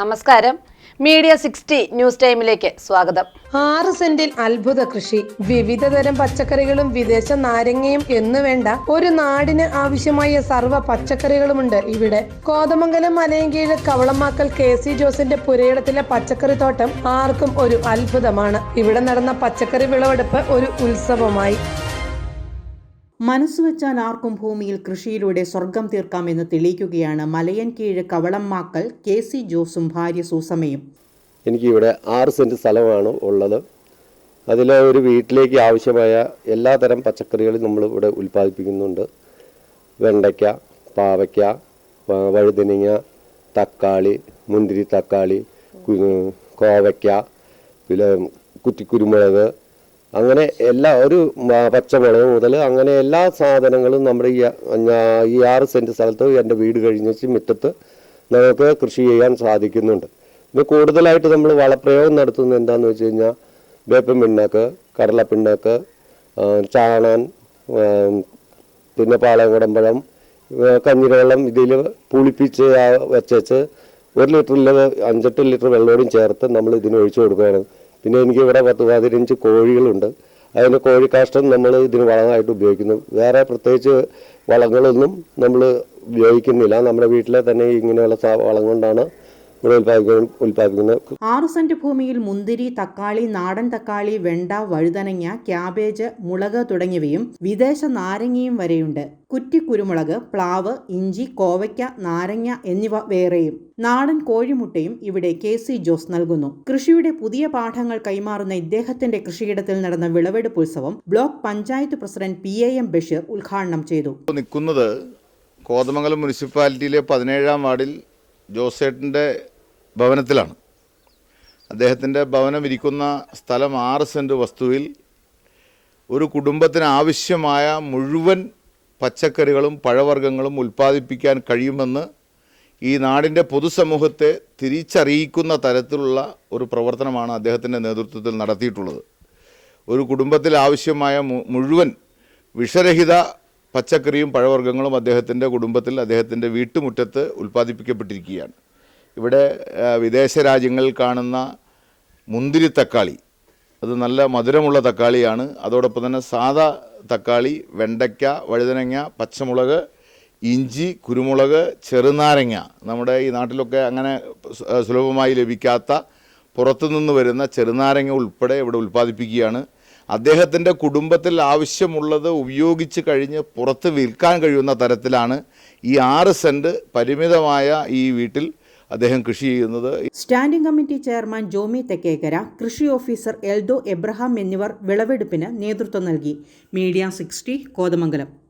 നമസ്കാരം. Media sixty news ടൈമിലേക്ക് സ്വാഗതം. ആറ് സെന്റിൽ അത്ഭുത കൃഷി. വിവിധ തരം പച്ചക്കറികളും വിദേശ നാരങ്ങയും എന്ന് വേണ്ട ഒരു നാടിന് ആവശ്യമായ സർവ പച്ചക്കറികളുമുണ്ട് ഇവിടെ. കോതമംഗലം മലയങ്കീഴ് കവളമാക്കൽ കെ സി ജോസിന്റെ പുരയിടത്തിലെ പച്ചക്കറി തോട്ടം ആർക്കും ഒരു അത്ഭുതമാണ്. ഇവിടെ നടന്ന പച്ചക്കറി വിളവെടുപ്പ് ഒരു ഉത്സവമായി. മനസ്സുവെച്ചാൽ ആർക്കും ഭൂമിയിൽ കൃഷിയിലൂടെ സ്വർഗം തീർക്കാമെന്ന് തെളിയിക്കുകയാണ് മലയൻ കീഴ് കവളമ്മാക്കൽ കെ സി ജോസും ഭാര്യ സൂസമയും എനിക്കിവിടെ ആറ് സെന്റ് സ്ഥലമാണ് ഉള്ളത്. അതിൽ ഒരു വീട്ടിലേക്ക് ആവശ്യമായ എല്ലാ തരം പച്ചക്കറികളും നമ്മൾ ഇവിടെ ഉൽപ്പാദിപ്പിക്കുന്നുണ്ട്. വെണ്ടയ്ക്ക പാവയ്ക്ക വഴുതനങ്ങ തക്കാളി മുന്തിരി തക്കാളി കോവയ്ക്ക പിന്നെ കുറ്റിക്കുരുമുളക് അങ്ങനെ എല്ലാ ഒരു പച്ചമുളക് മുതൽ അങ്ങനെ എല്ലാ സാധനങ്ങളും നമ്മുടെ ഈ ഈ ആറ് സെന്റ് സ്ഥലത്ത് എന്റെ വീട് കഴിഞ്ഞ് മുറ്റത്ത് നമുക്ക് കൃഷി ചെയ്യാൻ സാധിക്കുന്നുണ്ട്. ഇത് കൂടുതലായിട്ട് നമ്മൾ വളപ്രയോഗം നടത്തുന്നത് എന്താണെന്ന് വെച്ച് കഴിഞ്ഞാൽ വേപ്പൻ പിണ്ണാക്ക് കടലപ്പിണ്ണാക്ക് പിണ്ണാക്ക് ചാണാൻ പിന്നെ പാളയംകുടമ്പഴം കഞ്ഞിരവെള്ളം ഇതിൽ പുളിപ്പിച്ച് വെച്ചേച്ച് ഒരു ലിറ്ററിൽ അഞ്ചെട്ട് ലിറ്റർ വെള്ളോടും ചേർത്ത് നമ്മൾ ഇതിന് ഒഴിച്ചു കൊടുക്കുകയാണ്. പിന്നെ എനിക്ക് ഇവിടെ പത്ത് പതിനഞ്ച് കോഴികളുണ്ട്. അതിന് കോഴിക്കാഷ്ടം നമ്മൾ ഇതിന് വളമായിട്ട് ഉപയോഗിക്കുന്നു. വേറെ പ്രത്യേകിച്ച് വളങ്ങളൊന്നും നമ്മൾ ഉപയോഗിക്കുന്നില്ല. നമ്മുടെ വീട്ടിലെ തന്നെ ഇങ്ങനെയുള്ള വളം കൊണ്ടാണ് ഉൽപ്പാദിപ്പിക്കുന്നത് ആറ് സെന്റ് ഭൂമിയിൽ മുന്തിരി തക്കാളി നാടൻ തക്കാളി വെണ്ട വഴുതനങ്ങ ക്യാബേജ് മുളക് തുടങ്ങിയവയും വിദേശ നാരങ്ങയും വരെയുണ്ട്. കുറ്റി കുരുമുളക് പ്ലാവ് ഇഞ്ചി കോവയ്ക്ക നാരങ്ങ എന്നിവ വേറെയും. നാടൻ കോഴിമുട്ടയും ഇവിടെ കെ സി ജോസ് നൽകുന്നു. കൃഷിയുടെ പുതിയ പാഠങ്ങൾ കൈമാറുന്ന ഇദ്ദേഹത്തിന്റെ കൃഷിയിടത്തിൽ നടന്ന വിളവെടുപ്പ് ഉത്സവം block panchayat president P A M Basheer ഉദ്ഘാടനം ചെയ്തു. നിൽക്കുന്നത് കോതമംഗലം മുനിസിപ്പാലിറ്റിയിലെ പതിനേഴാം വാർഡിൽ ജോസേട്ടന്റെ ഭവനത്തിലാണ്. അദ്ദേഹത്തിന്റെ ഭവനം ഇരിക്കുന്ന സ്ഥലം ആറ് സെന്റ് വസ്തുവിൽ ഒരു കുടുംബത്തിന് ആവശ്യമായ മുഴുവൻ പച്ചക്കറികളും പഴവർഗങ്ങളും ഉൽപ്പാദിപ്പിക്കാൻ കഴിയുമെന്ന് ഈ നാടിന്റെ പൊതുസമൂഹത്തെ തിരിച്ചറിയിക്കുന്ന തരത്തിലുള്ള ഒരു പ്രവർത്തനമാണ് അദ്ദേഹത്തിന്റെ നേതൃത്വത്തിൽ നടത്തിയിട്ടുള്ളത്. ഒരു കുടുംബത്തിൽ ആവശ്യമായ മുഴുവൻ വിഷരഹിത പച്ചക്കറിയും പഴവർഗങ്ങളും അദ്ദേഹത്തിന്റെ കുടുംബത്തിൽ അദ്ദേഹത്തിന്റെ വീട്ടുമുറ്റത്ത് ഉൽപ്പാദിപ്പിക്കപ്പെട്ടിരിക്കുകയാണ്. ഇവിടെ വിദേശ രാജ്യങ്ങളിൽ കാണുന്ന മുന്തിരി തക്കാളി. അത് നല്ല മധുരമുള്ള തക്കാളിയാണ്. അതോടൊപ്പം തന്നെ സാധാ തക്കാളി വെണ്ടയ്ക്ക വഴുതനങ്ങ പച്ചമുളക് ഇഞ്ചി കുരുമുളക് ചെറുനാരങ്ങ. നമ്മുടെ ഈ നാട്ടിലൊക്കെ അങ്ങനെ സുലഭമായി ലഭിക്കാത്ത പുറത്തുനിന്ന് വരുന്ന ചെറുനാരങ്ങ ഉൾപ്പെടെ ഇവിടെ ഉൽപ്പാദിപ്പിക്കുകയാണ്. അദ്ദേഹത്തിന്റെ കുടുംബത്തിൽ ആവശ്യമുള്ളത് ഉപയോഗിച്ച് കഴിഞ്ഞ് പുറത്ത് വിൽക്കാൻ കഴിയുന്ന തരത്തിലാണ് ഈ ആറ് സെന്റ് പരിമിതമായ ഈ വീട്ടിൽ അദ്ദേഹം കൃഷി ചെയ്യുന്നത്. Standing committee chairman Jomy Thekkekkara കൃഷി ഓഫീസർ എൽദോ എബ്രഹാം എന്നിവർ വിളവെടുപ്പിന് നേതൃത്വം നൽകി. Media sixty Kothamangalam.